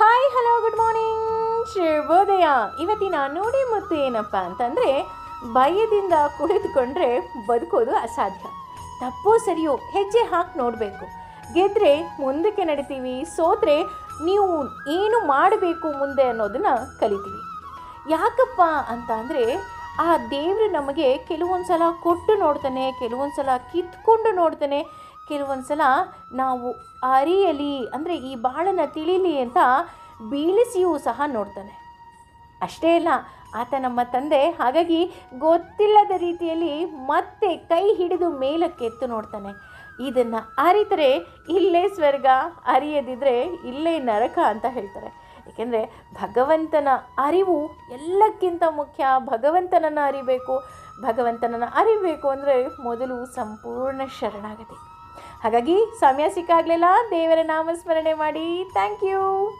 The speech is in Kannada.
ಹಾಯ್ ಹಲೋ ಗುಡ್ ಮಾರ್ನಿಂಗ್ ಶುಭೋದಯ ಇವತ್ತಿನ ನೋಡಿ ಮತ್ತು ಏನಪ್ಪ ಅಂತಂದರೆ, ಭಯದಿಂದ ಕುಳಿತುಕೊಂಡ್ರೆ ಬದುಕೋದು ಅಸಾಧ್ಯ. ತಪ್ಪೋ ಸರಿಯೋ ಹೆಜ್ಜೆ ಹಾಕಿ ನೋಡಬೇಕು. ಗೆದ್ರೆ ಮುಂದಕ್ಕೆ ನಡಿತೀವಿ, ಸೋತ್ರೆ ನೀವು ಏನು ಮಾಡಬೇಕು ಮುಂದೆ ಅನ್ನೋದನ್ನು ಕಲಿತೀವಿ. ಯಾಕಪ್ಪ ಅಂತ ಅಂದರೆ ಆ ದೇವರು ನಮಗೆ ಕೆಲವೊಂದು ಸಲ ಕೊಟ್ಟು ನೋಡ್ತಾನೆ ಕೆಲವೊಂದು ಸಲ ಕಿತ್ಕೊಂಡು ನೋಡ್ತಾನೆ ಕೆಲವೊಂದು ಸಲ ನಾವು ಅರಿಯಲಿ, ಅಂದರೆ ಈ ಬಾಳನ್ನು ತಿಳಿಲಿ ಅಂತ ಬೀಳಿಸಿಯೂ ಸಹ ನೋಡ್ತಾನೆ. ಅಷ್ಟೇ ಅಲ್ಲ, ಆತ ನಮ್ಮ ತಂದೆ ಹಾಗಾಗಿ ಗೊತ್ತಿಲ್ಲದ ರೀತಿಯಲ್ಲಿ ಮತ್ತೆ ಕೈ ಹಿಡಿದು ಮೇಲಕ್ಕೆ ಎತ್ತು ನೋಡ್ತಾನೆ. ಇದನ್ನು ಅರಿತರೆ ಇಲ್ಲೇ ಸ್ವರ್ಗ ಅರಿಯದಿದ್ದರೆ ಇಲ್ಲೇ ನರಕ ಅಂತ ಹೇಳ್ತಾರೆ. ಏಕೆಂದರೆ ಭಗವಂತನ ಅರಿವು ಎಲ್ಲಕ್ಕಿಂತ ಮುಖ್ಯ. ಭಗವಂತನನ್ನು ಅರಿಬೇಕು. ಭಗವಂತನನ್ನು ಅರಿಬೇಕು ಅಂದರೆ ಮೊದಲು ಸಂಪೂರ್ಣ ಶರಣಾಗತಿ. ಹಾಗಾಗಿ ಸಮಯ ಸಿಕ್ಕಾಗಲಿಲ್ಲ. ದೇವರ ನಾಮಸ್ಮರಣೆ ಮಾಡಿ. Thank you